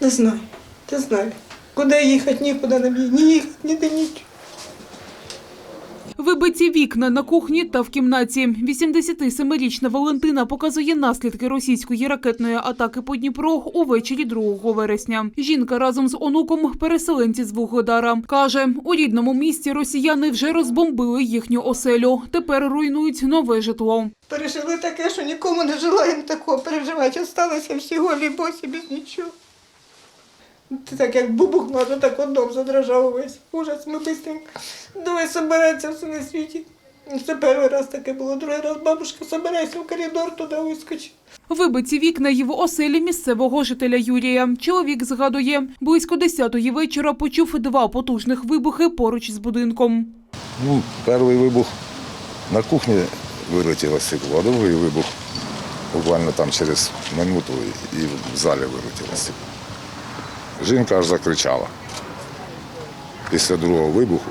Не знаю, не знаю. Куди їхати, нікуди нам є. Ні їхати, ніде нічого. Вибиті вікна на кухні та в кімнаті. 87-річна Валентина показує наслідки російської ракетної атаки по Дніпру увечері 2 вересня. Жінка разом з онуком переселенці з Вугледара. Каже, у рідному місті росіяни вже розбомбили їхню оселю. Тепер руйнують нове житло. Пережили таке, що нікому не желаємо такого переживати. Осталися всі голі босі без нічого. Це так як бубухнуло, то так от дом задрожав увесь. Ужас, ми быстренько. Давай собереться все на світі. Це перший раз таке було, другий раз бабушка, собирайся в коридор, туди вискочи. Вибиті вікна й в оселі місцевого жителя Юрія. Чоловік згадує, близько 10-ї вечора почув два потужних вибухи поруч з будинком. Ну, перший вибух на кухні вилетіло стекло, а другий вибух буквально там через минуту і в залі вилетіло стекло. Жінка аж закричала. Після другого вибуху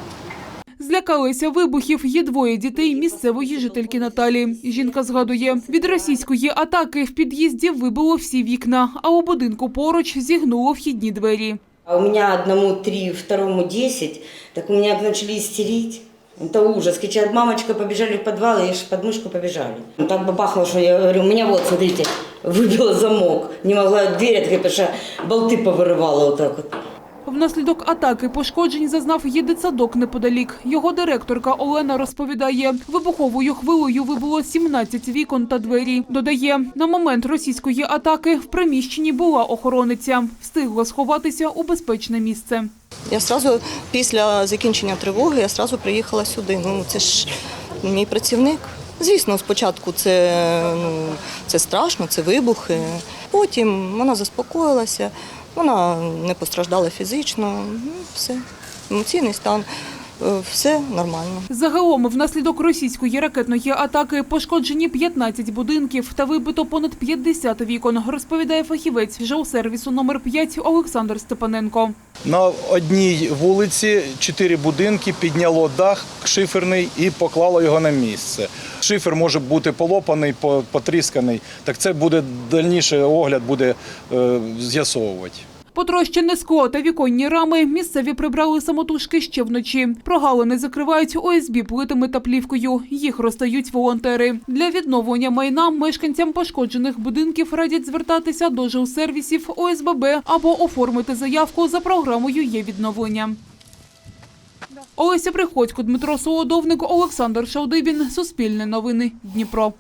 Злякалися вибухів є двоє дітей місцевої жительки Наталі. Жінка згадує, від російської атаки в під'їзді вибило всі вікна, а у будинку поруч зігнуло вхідні двері. А у меня одному три, второму десять, так у меня начали истерить. Это ужас. Кричат, мамочка, побежали в подвал, и аж под мышку побежали. Так бабахало, что я говорю, у меня вот, смотрите, выбило замок. Не могла дверь открыть, потому что болты повырывала вот так вот. Внаслідок атаки пошкоджень зазнав є дитсадок неподалік. Його директорка Олена розповідає, вибуховою хвилею вибуло 17 вікон та двері. Додає, на момент російської атаки в приміщенні була охорониця. Встигла сховатися у безпечне місце. Я одразу після закінчення тривоги я одразу приїхала сюди. Ну це ж мій працівник. Звісно, спочатку це, ну, це страшно, це вибухи. Потім вона заспокоїлася, вона не постраждала фізично. Ну, все, емоційний стан, все нормально. Загалом, внаслідок російської ракетної атаки пошкоджені 15 будинків та вибито понад 50 вікон, розповідає фахівець ЖО-сервісу номер 5 Олександр Степаненко. На одній вулиці чотири будинки підняло дах шиферний і поклало його на місце. Шифер може бути полопаний, по- потрісканий. Так це буде дальніший огляд буде е, з'ясовувати. Потрощене скло та віконні рами місцеві прибрали самотужки ще вночі. Прогалини закривають ОСБ плитами та плівкою. Їх розстають волонтери. Для відновлення майна мешканцям пошкоджених будинків радять звертатися до жилсервісів ОСББ або оформити заявку за програмою є відновлення. Олеся Приходько, Дмитро Солодовник, Олександр Шалдибін. Суспільне новини. Дніпро.